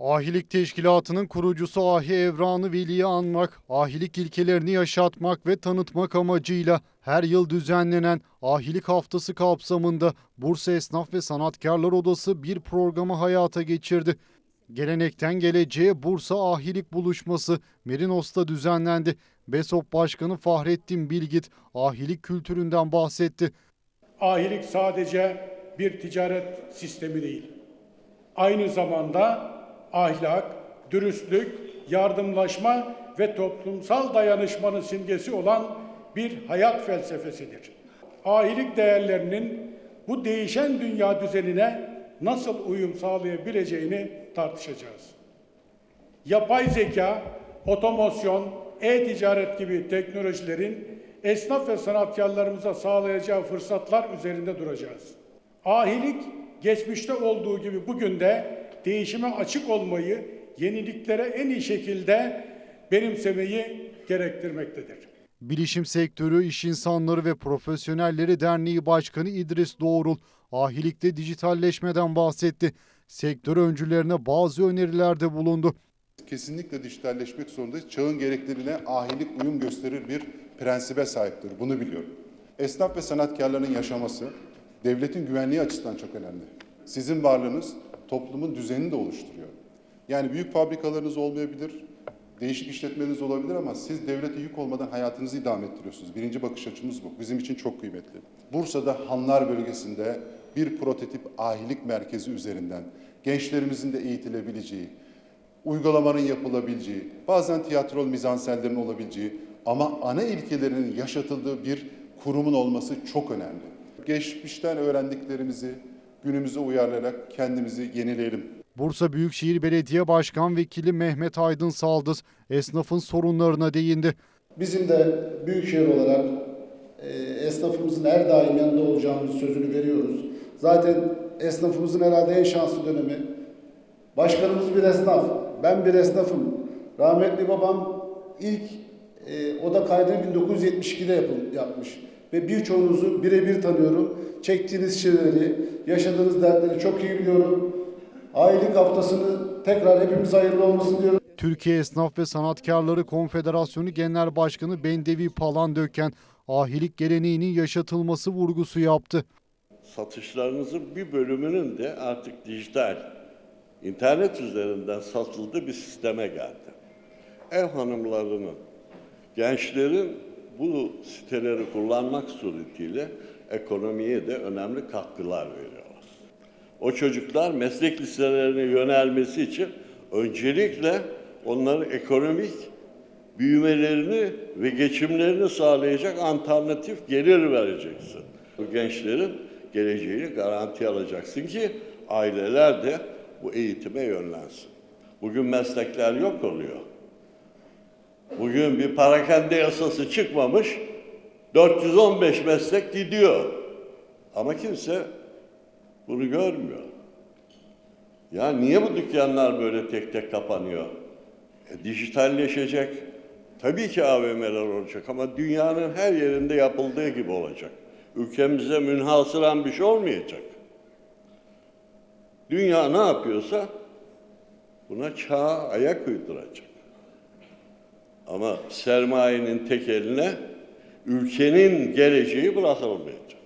Ahilik Teşkilatı'nın kurucusu Ahi Evran'ı Veli'yi anmak, ahilik ilkelerini yaşatmak ve tanıtmak amacıyla her yıl düzenlenen Ahilik Haftası kapsamında Bursa Esnaf ve Sanatkarlar Odası bir programı hayata geçirdi. Gelenekten geleceğe Bursa Ahilik Buluşması Merinos'ta düzenlendi. BESOP Başkanı Fahrettin Bilgit ahilik kültüründen bahsetti. Ahilik sadece bir ticaret sistemi değil. Aynı zamanda ahlak, dürüstlük, yardımlaşma ve toplumsal dayanışmanın simgesi olan bir hayat felsefesidir. Ahilik değerlerinin bu değişen dünya düzenine nasıl uyum sağlayabileceğini tartışacağız. Yapay zeka, otomasyon, e-ticaret gibi teknolojilerin esnaf ve sanatkarlarımıza sağlayacağı fırsatlar üzerinde duracağız. Ahilik geçmişte olduğu gibi bugün de değişime açık olmayı, yeniliklere en iyi şekilde benimsemeyi gerektirmektedir. Bilişim Sektörü İş İnsanları ve Profesyonelleri Derneği Başkanı İdris Doğrul, ahilikte dijitalleşmeden bahsetti. Sektör öncülerine bazı önerilerde bulundu. Kesinlikle dijitalleşmek zorundayız. Çağın gereklerine ahilik uyum gösterir bir prensibe sahiptir. Bunu biliyorum. Esnaf ve sanatkarların yaşaması devletin güvenliği açısından çok önemli. Sizin varlığınız toplumun düzenini de oluşturuyor. Yani büyük fabrikalarınız olmayabilir, değişik işletmeleriniz olabilir ama siz devlete yük olmadan hayatınızı idame ettiriyorsunuz. Birinci bakış açımız bu. Bizim için çok kıymetli. Bursa'da Hanlar bölgesinde bir prototip ahilik merkezi üzerinden gençlerimizin de eğitilebileceği, uygulamanın yapılabileceği, bazen tiyatrol mizansenlerin olabileceği ama ana ilkelerinin yaşatıldığı bir kurumun olması çok önemli. Geçmişten öğrendiklerimizi günümüze uyarlayarak kendimizi yenileyelim. Bursa Büyükşehir Belediye Başkan Vekili Mehmet Aydın Saldız esnafın sorunlarına değindi. Bizim de Büyükşehir olarak e, esnafımızın her daim yanında olacağımız sözünü veriyoruz. Zaten esnafımızın herhalde en şanslı dönemi. Başkanımız bir esnaf, ben bir esnafım. Rahmetli babam ilk e, oda kaydını 1972'de yapıl, yapmış. Ve birçoğunuzu birebir tanıyorum. Çektiğiniz şeyleri, yaşadığınız dertleri çok iyi biliyorum. Ailelik haftasını tekrar hepimiz hayırlı olmasın diyorum. Türkiye Esnaf ve Sanatkarları Konfederasyonu Genel Başkanı Bendevi Palandöken ahilik geleneğinin yaşatılması vurgusu yaptı. satışlarınızın bir bölümünün de artık dijital, internet üzerinden satıldığı bir sisteme geldi. Ev hanımlarının, gençlerin bu siteleri kullanmak suretiyle ekonomiye de önemli katkılar veriyorlar. O çocuklar meslek liselerine yönelmesi için öncelikle onların ekonomik büyümelerini ve geçimlerini sağlayacak alternatif gelir vereceksin. Bu gençlerin geleceğini garanti alacaksın ki aileler de bu eğitime yönlensin. Bugün meslekler yok oluyor. Bugün bir parakende yasası çıkmamış, 415 meslek gidiyor. Ama kimse bunu görmüyor. Ya niye bu dükkanlar böyle tek tek kapanıyor? E, dijitalleşecek. Tabii ki AVM'ler olacak ama dünyanın her yerinde yapıldığı gibi olacak. Ülkemize münhasıran bir şey olmayacak. Dünya ne yapıyorsa buna çağa ayak uyduracak. Ama sermayenin tek eline ülkenin geleceği bırakılmayacak.